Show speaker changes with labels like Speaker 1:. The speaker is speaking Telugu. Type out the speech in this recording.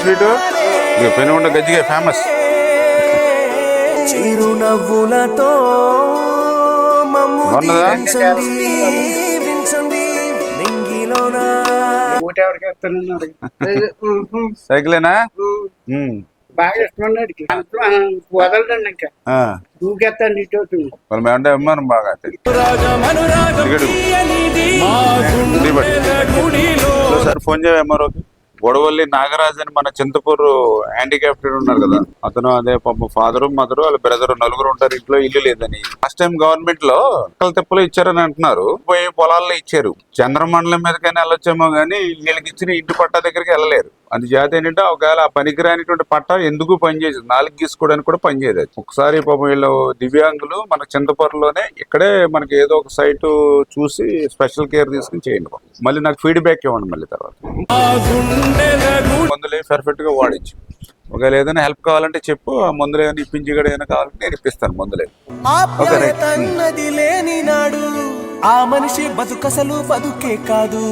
Speaker 1: స్వీటు? ఇక పెనుగొండ గజ్జిగా ఫేమస్
Speaker 2: చిరునవ్వులతో
Speaker 1: సైకిలేనా.
Speaker 3: బాగా ఇష్టం వదలడండి ఇంకా. దూకెత్తండి ఇటు
Speaker 1: అభిమానం బాగా ఫోన్ చేయ ఎంఆర్ఓకి గొడవల్లి నాగరాజ్ అని మన చింతపూరు హ్యాండిక్యాప్టెడ్ ఉన్నారు కదా. అతను అదే పాప ఫాదరు మదరు వాళ్ళ బ్రదర్ నలుగురు ఉంటారు ఇంట్లో ఇల్లు లేదని. ఫస్ట్ టైం గవర్నమెంట్లో అక్కల తెప్పలు ఇచ్చారని అంటున్నారు. పోయి పొలాల్లో ఇచ్చారు. చంద్రమండలం మీదకైనా వెళ్ళొచ్చేమో గానీ వీళ్ళకి ఇచ్చిన ఇంటి పట్టా దగ్గరికి వెళ్ళలేరు. అందుచేత ఏంటంటే ఒకవేళ ఆ పనికిరానిటువంటి పట్టా ఎందుకు పనిచేయదు? నాలుగు గీసుకోవడానికి కూడా పనిచేయదు అది. ఒకసారి పాపం వీళ్ళు దివ్యాంగులు మన చింతపూర్లోనే ఇక్కడే మనకి ఏదో ఒక సైట్ చూసి స్పెషల్ కేర్ తీసుకుని చేయండి మళ్ళీ నాకు ఫీడ్బ్యాక్ ఇవ్వండి మళ్ళీ తర్వాత. మందులు పర్ఫెక్ట్గా వాడించు. ఒకవేళ ఏదైనా హెల్ప్ కావాలంటే చెప్పు ఆ మందులు ఏమైనా ఇప్పించి కూడా ఏదైనా కావాలంటే నేను ఇప్పిస్తాను మందులే.
Speaker 2: లేని నాడు ఆ మనిషి బతుకసలు బతుకే కాదు.